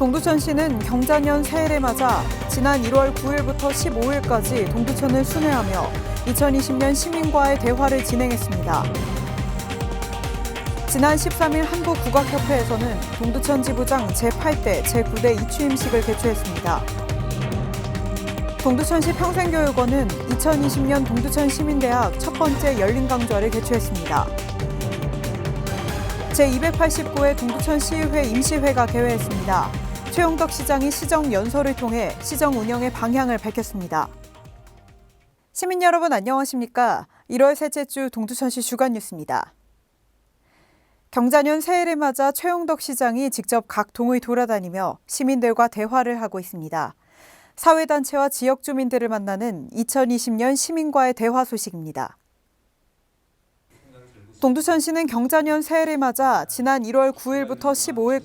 동두천 시는 경자년 새해를 맞아 지난 1월 9일부터 15일까지 동두천을 순회하며 2020년 시민과의 대화를 진행했습니다. 지난 13일 한국국악협회에서는 동두천 지부장 제8대, 제9대 이취임식을 개최했습니다. 동두천시 평생교육원은 2020년 동두천 시민대학 첫 번째 열린 강좌를 개최했습니다. 제289회 동두천시의회 임시회가 개회했습니다. 최용덕 시장이 시정 연설을 통해 시정 운영의 방향을 밝혔습니다. 시민 여러분 안녕하십니까? 1월 셋째 주 동두천시 주간 뉴스입니다. 경자년 새해를 맞아 최용덕 시장이 직접 각 동을 돌아다니며 시민들과 대화를 하고 있습니다. 사회단체와 지역 주민들을 만나는 2020년 시민과의 대화 소식입니다. 동두천시는 경자년 새해를 맞아 지난 1월 9일부터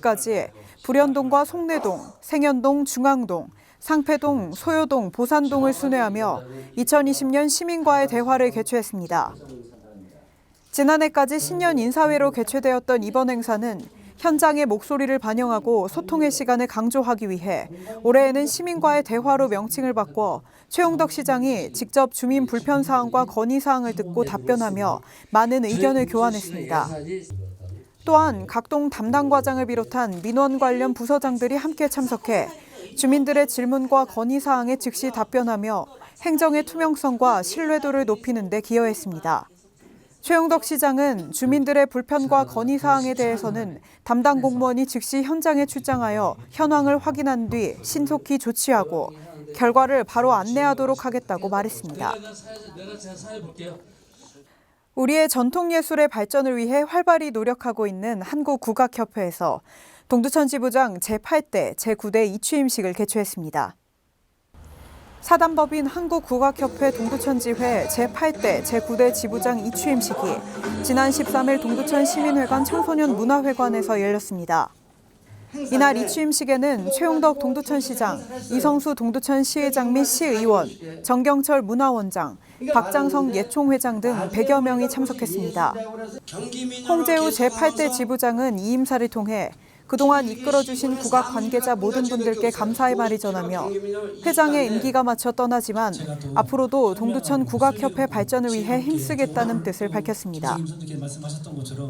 15일까지 불현동과 송내동, 생현동, 중앙동, 상패동, 소요동, 보산동을 순회하며 2020년 시민과의 대화를 개최했습니다. 지난해까지 신년 인사회로 개최되었던 이번 행사는 현장의 목소리를 반영하고 소통의 시간을 강조하기 위해 올해에는 시민과의 대화로 명칭을 바꿔 최용덕 시장이 직접 주민 불편 사항과 건의 사항을 듣고 답변하며 많은 의견을 교환했습니다. 또한 각동 담당 과장을 비롯한 민원 관련 부서장들이 함께 참석해 주민들의 질문과 건의 사항에 즉시 답변하며 행정의 투명성과 신뢰도를 높이는 데 기여했습니다. 최용덕 시장은 주민들의 불편과 건의 사항에 대해서는 담당 공무원이 즉시 현장에 출장하여 현황을 확인한 뒤 신속히 조치하고 결과를 바로 안내하도록 하겠다고 말했습니다. 우리의 전통 예술의 발전을 위해 활발히 노력하고 있는 한국 국악협회에서 동두천 지부장 제8대, 제9대 이취임식을 개최했습니다. 사단법인 한국국악협회 동두천지회 제8대, 제9대 지부장 이취임식이 지난 13일 동두천 시민회관 청소년 문화회관에서 열렸습니다. 이날 이취임식에는 최용덕 동두천 시장, 이성수 동두천 시의장 및 시의원, 정경철 문화원장, 박장성 예총회장 등 100여 명이 참석했습니다. 홍재우 제8대 지부장은 이 임사를 통해 그동안 이끌어주신 국악 관계자 모든 분들께 감사의 말을 전하며 회장의 임기가 마쳐 떠나지만 앞으로도 동두천 국악협회 발전을 위해 힘쓰겠다는 뜻을 밝혔습니다.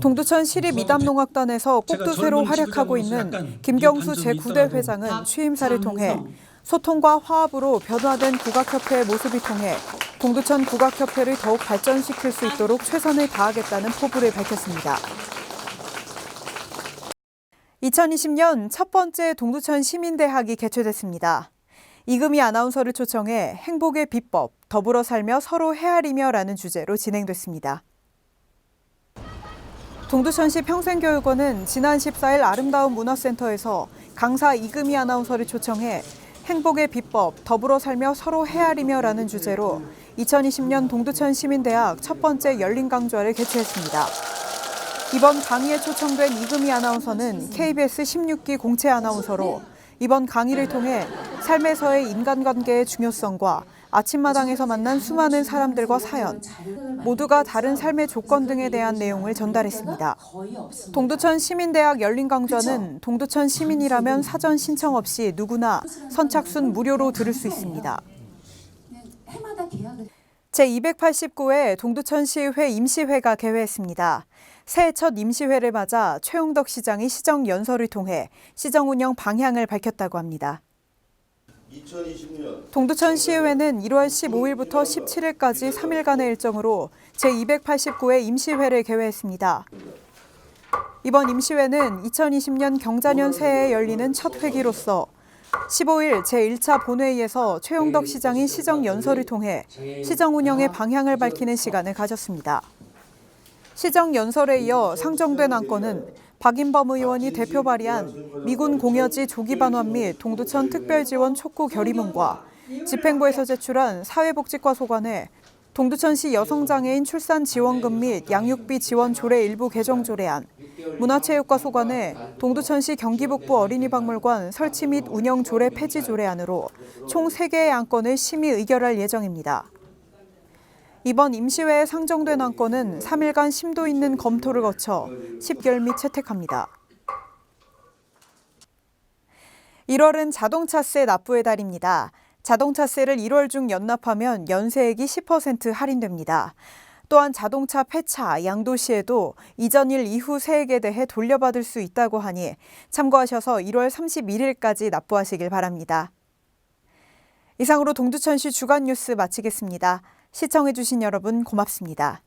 동두천 시립 이담농악단에서 꼭두새로 활약하고 있는 김경수 제9대 회장은 취임사를 통해 소통과 화합으로 변화된 국악협회의 모습을 통해 동두천 국악협회를 더욱 발전시킬 수 있도록 최선을 다하겠다는 포부를 밝혔습니다. 2020년 첫 번째 동두천 시민대학이 개최됐습니다. 이금희 아나운서를 초청해 행복의 비법, 더불어 살며 서로 헤아리며 라는 주제로 진행됐습니다. 동두천시 평생교육원은 지난 14일 아름다운 문화센터에서 강사 이금희 아나운서를 초청해 행복의 비법, 더불어 살며 서로 헤아리며 라는 주제로 2020년 동두천 시민대학 첫 번째 열린 강좌를 개최했습니다. 이번 강의에 초청된 이금희 아나운서는 KBS 16기 공채 아나운서로 이번 강의를 통해 삶에서의 인간관계의 중요성과 아침마당에서 만난 수많은 사람들과 사연, 모두가 다른 삶의 조건 등에 대한 내용을 전달했습니다. 동두천 시민대학 열린 강좌는 동두천 시민이라면 사전 신청 없이 누구나 선착순 무료로 들을 수 있습니다. 제289회 동두천시의회 임시회가 개회했습니다. 새해 첫 임시회를 맞아 최용덕 시장이 시정 연설을 통해 시정 운영 방향을 밝혔다고 합니다. 2020년 동두천 시의회는 1월 15일부터 17일까지 3일간의 일정으로 제289회 임시회를 개회했습니다. 이번 임시회는 2020년 경자년 새해에 열리는 첫 회기로서 15일 제1차 본회의에서 최용덕 시장이 시정 연설을 통해 시정 운영의 방향을 밝히는 시간을 가졌습니다. 시정 연설에 이어 상정된 안건은 박인범 의원이 대표 발의한 미군 공여지 조기 반환 및 동두천 특별지원 촉구 결의문과 집행부에서 제출한 사회복지과 소관에 동두천시 여성장애인 출산 지원금 및 양육비 지원 조례 일부 개정 조례안, 문화체육과 소관에 동두천시 경기북부 어린이박물관 설치 및 운영 조례 폐지 조례안으로 총 3개의 안건을 심의 의결할 예정입니다. 이번 임시회에 상정된 안건은 3일간 심도 있는 검토를 거쳐 10결 및 채택합니다. 1월은 자동차세 납부의 달입니다. 자동차세를 1월 중 연납하면 연세액이 10% 할인됩니다. 또한 자동차 폐차, 양도시에도 이전 일 이후 세액에 대해 돌려받을 수 있다고 하니 참고하셔서 1월 31일까지 납부하시길 바랍니다. 이상으로 동두천시 주간 뉴스 마치겠습니다. 시청해주신 여러분 고맙습니다.